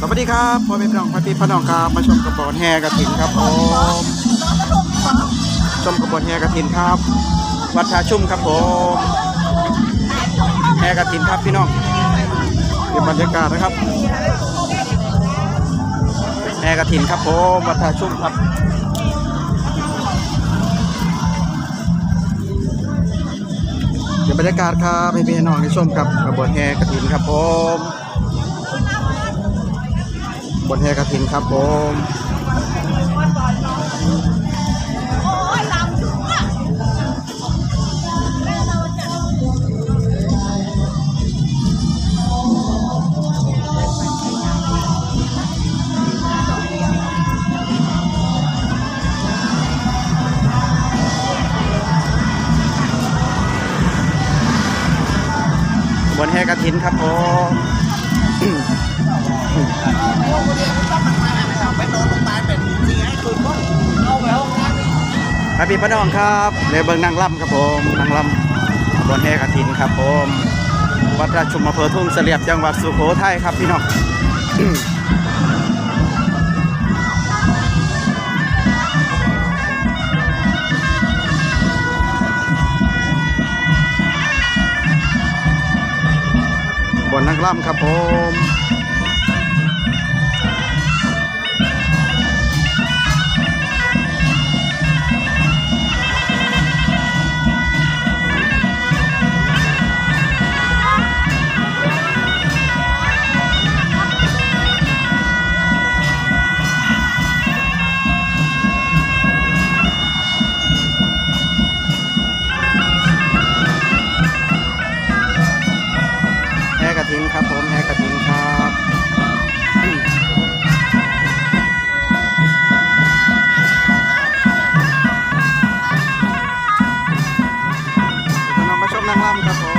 สวัสดีครับพ่อแม่พี่น้องพ่อพี่พ่น้องครับมาชมกระบวนแห่กระถินครับผมชมกระบวนแห่กระถินครับ วัดท่าชุ่มครับผมแห่กระถินครับพี่น้องเดี๋ยวบรรยากาศนะครับแห่กระถินครับผมวัดท่าชุ่มครับเดี๋ยวบรรยากาศครับให้พี่น้องได้ชมกับกระบวนแห่กระถินครับผม บนแห่กระถินครับผมบนแห่กระถินครับผม ไปโดนลงตายเป็นจริงให้คืนบ้างเอาไปเอางานพระพี่พระน้องครับในเบิงนางล่ำครับผมนางล่ำบนแห่กระถินครับผมวัดราชชุมอำเภอทุ่งเสลียบจังหวัดสุโขทัยครับพี่น้องบนนางล่ำครับผม Mandi,